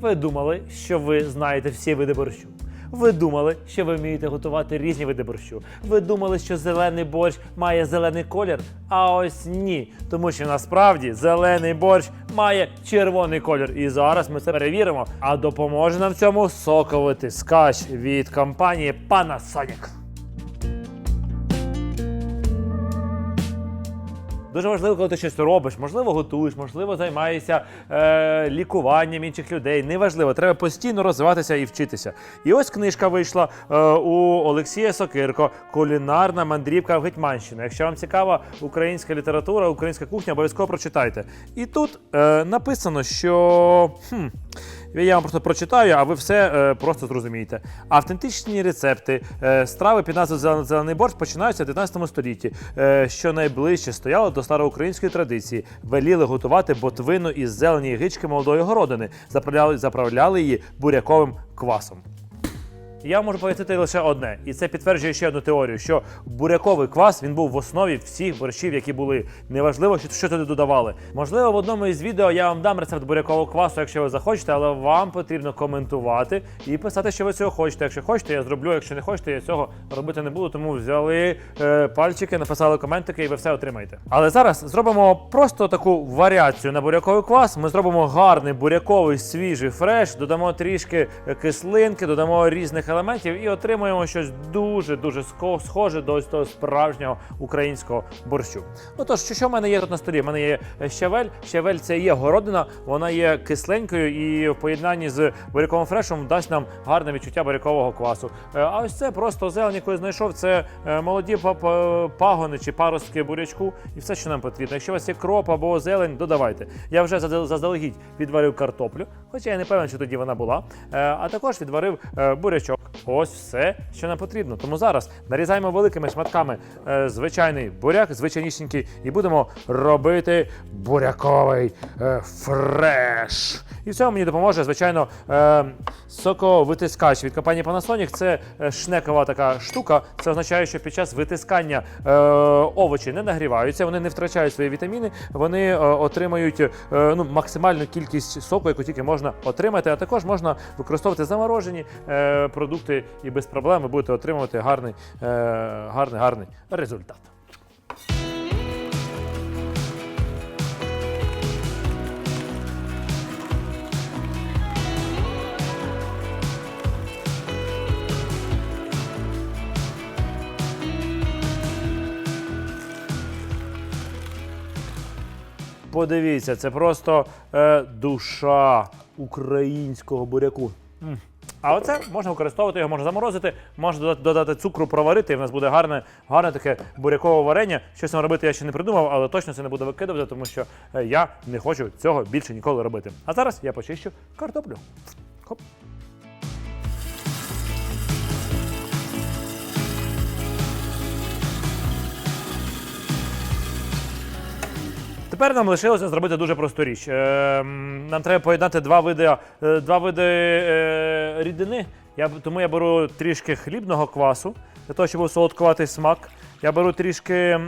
Ви думали, що ви знаєте всі види борщу. Ви думали, що ви вмієте готувати різні види борщу. Ви думали, що зелений борщ має зелений колір. А ось ні. Тому що насправді зелений борщ має червоний колір. І зараз ми це перевіримо. А допоможе нам в цьому соковитий скач від компанії Panasonic. Дуже важливо, коли ти щось робиш, можливо, готуєш, можливо, займаєшся е, лікуванням інших людей. Неважливо, треба постійно розвиватися і вчитися. І ось книжка вийшла е, у Олексія Сокирко Кулінарна мандрівка в Гетьманщину. Якщо вам цікава українська література, українська кухня, обов'язково прочитайте. І тут е, написано, що. Хм, я вам просто прочитаю, а ви все е, просто зрозумієте. Автентичні рецепти е, страви під назвою «Зелен- зелений борщ починаються в 19 столітті, е, що найближче стояло до староукраїнської традиції. Веліли готувати ботвину із зелені гички молодої городини, заправляли, заправляли її буряковим квасом. Я можу пояснити лише одне, і це підтверджує ще одну теорію: що буряковий квас він був в основі всіх борщів, які були. Неважливо, що, туди додавали. Можливо, в одному із відео я вам дам рецепт бурякового квасу, якщо ви захочете, але вам потрібно коментувати і писати, що ви цього хочете. Якщо хочете, я зроблю. Якщо не хочете, я цього робити не буду. Тому взяли е, пальчики, написали коментики, і ви все отримаєте. Але зараз зробимо просто таку варіацію на буряковий квас. Ми зробимо гарний буряковий свіжий фреш, додамо трішки кислинки, додамо різних елементів і отримуємо щось дуже дуже схоже до того справжнього українського борщу. Ну тож, що, в мене є тут на столі? У мене є е, щавель. Щавель це є городина, вона є кисленькою і в поєднанні з буряковим фрешем дасть нам гарне відчуття бурякового квасу. Е, А ось це просто зелень, яку знайшов. Це е, молоді па- па- пагони чи паростки бурячку, і все, що нам потрібно. Якщо у вас є кроп або зелень, додавайте. Я вже заздалегідь відварив картоплю, хоча я не певен, що тоді вона була. А також відварив бурячок. Ось все, що нам потрібно. Тому зараз нарізаємо великими шматками е, звичайний буряк, звичайнісінький, і будемо робити буряковий е, фреш. І в цьому мені допоможе, звичайно, е, соковитискач від компанії Panasonic. Це шнекова така штука. Це означає, що під час витискання овочі не нагріваються, вони не втрачають свої вітаміни, вони отримають ну, максимальну кількість соку, яку тільки можна отримати. А також можна використовувати заморожені е, продукти і без проблем ви будете отримувати гарний, е, гарний, гарний результат. Подивіться, це просто е, душа українського буряку. А оце можна використовувати його, можна заморозити, можна додати, цукру, проварити, і в нас буде гарне, гарне таке бурякове варення. Що з цим робити, я ще не придумав, але точно це не буду викидувати, тому що е, я не хочу цього більше ніколи робити. А зараз я почищу картоплю. Хоп. Тепер нам лишилося зробити дуже просту річ. Е, нам треба поєднати два види, е, два види е, рідини. Я, тому я беру трішки хлібного квасу, для того, щоб був солодкуватий смак. Я беру трішки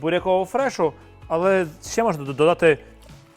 бурякового фрешу, але ще можна додати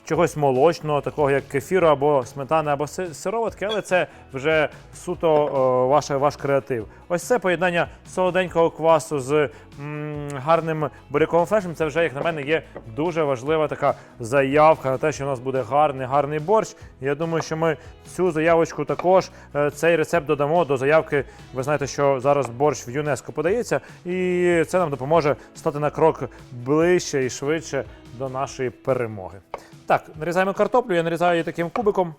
чогось молочного, такого як кефіру або сметани, або сироватки, але це вже суто о, ваше, ваш креатив. Ось це поєднання солоденького квасу з м, гарним буряковим фрешем. Це вже, як на мене, є дуже важлива така заявка на те, що у нас буде гарний, гарний борщ. Я думаю, що ми цю заявочку також, е, цей рецепт додамо до заявки. Ви знаєте, що зараз борщ в ЮНЕСКО подається, і це нам допоможе стати на крок ближче і швидше до нашої перемоги. Так, нарізаємо картоплю, я нарізаю її таким кубиком.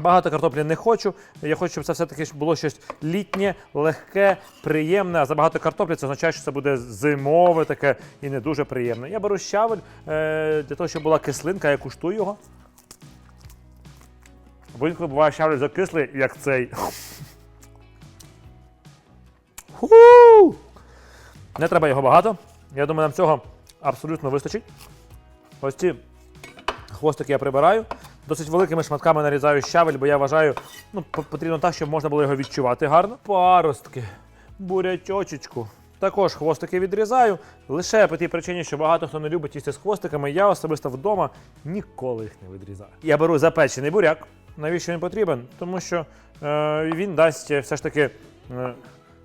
Багато картоплі не хочу. Я хочу, щоб це все-таки було щось літнє, легке, приємне. А забагато картоплі це означає, що це буде зимове таке і не дуже приємне. Я беру щавель е, для того, щоб була кислинка, я куштую його. Бо інколи буває щавель закислий, як цей. Ху! Не треба його багато. Я думаю, нам цього абсолютно вистачить. Ось ці хвостики я прибираю. Досить великими шматками нарізаю щавель, бо я вважаю, ну, потрібно так, щоб можна було його відчувати гарно. Паростки, бурячочечку. Також хвостики відрізаю. Лише по тій причині, що багато хто не любить їсти з хвостиками. Я особисто вдома ніколи їх не відрізаю. Я беру запечений буряк. Навіщо він потрібен? Тому що е, він дасть е, все ж таки е,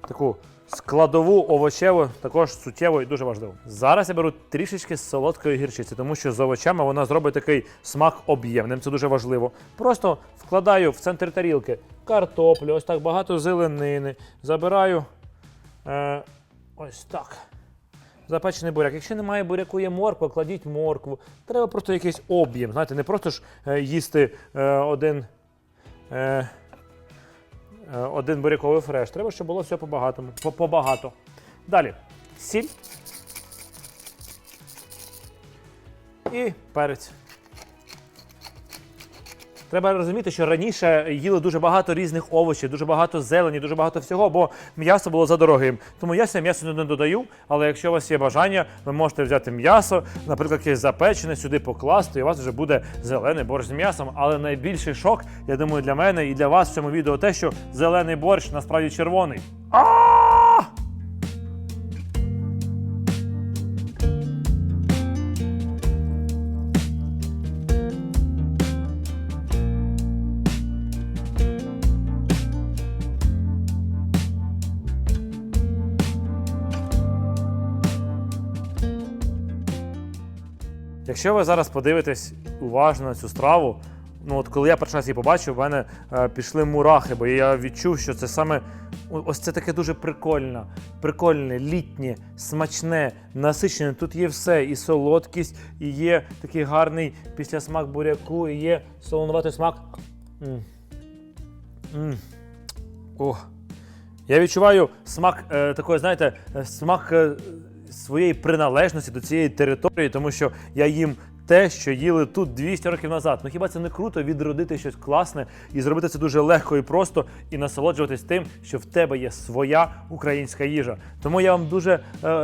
таку складову овочеву, також суттєву і дуже важливу. Зараз я беру трішечки солодкої гірчиці, тому що з овочами вона зробить такий смак об'ємним. Це дуже важливо. Просто вкладаю в центр тарілки картоплю, ось так багато зеленини. Забираю е, ось так. Запечений буряк. Якщо немає буряку, є морква, кладіть моркву. Треба просто якийсь об'єм. Знаєте, не просто ж е, їсти е, один. Е, один буряковий фреш. Треба, щоб було все по-багатому. По- Побагато. Далі. Сіль. І перець. Треба розуміти, що раніше їли дуже багато різних овочів, дуже багато зелені, дуже багато всього, бо м'ясо було задорогим. Тому я це м'ясо не додаю. Але якщо у вас є бажання, ви можете взяти м'ясо, наприклад, якесь запечене, сюди покласти, і у вас вже буде зелений борщ з м'ясом. Але найбільший шок, я думаю, для мене і для вас в цьому відео те, що зелений борщ насправді червоний. Якщо ви зараз подивитесь уважно цю страву, ну от коли я перший раз її побачив, в мене е, пішли мурахи, бо я відчув, що це саме ось це таке дуже прикольне, прикольне, літнє, смачне, насичене. Тут є все, і солодкість, і є такий гарний післясмак буряку, і є солонуватий смак. М. М. Ох. Я відчуваю смак е, такої, знаєте, е, смак е, своєї приналежності до цієї території, тому що я їм те, що їли тут 200 років назад. Ну хіба це не круто відродити щось класне і зробити це дуже легко і просто, і насолоджуватись тим, що в тебе є своя українська їжа. Тому я вам дуже е,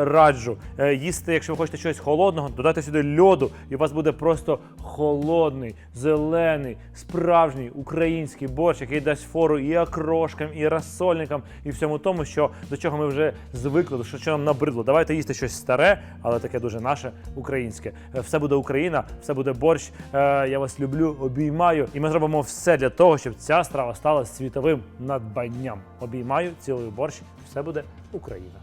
раджу е, їсти, якщо ви хочете щось холодного, додати сюди льоду, і у вас буде просто холодний, зелений, справжній український борщ, який дасть фору і окрошкам, і розсольникам, і всьому тому, що до чого ми вже звикли, до що, нам набридло. Давайте їсти щось старе, але таке дуже наше українське. Е, Все буде Україна, все буде борщ. Е, Я вас люблю, обіймаю. І ми зробимо все для того, щоб ця страва стала світовим надбанням. Обіймаю, цілую борщ. Все буде Україна.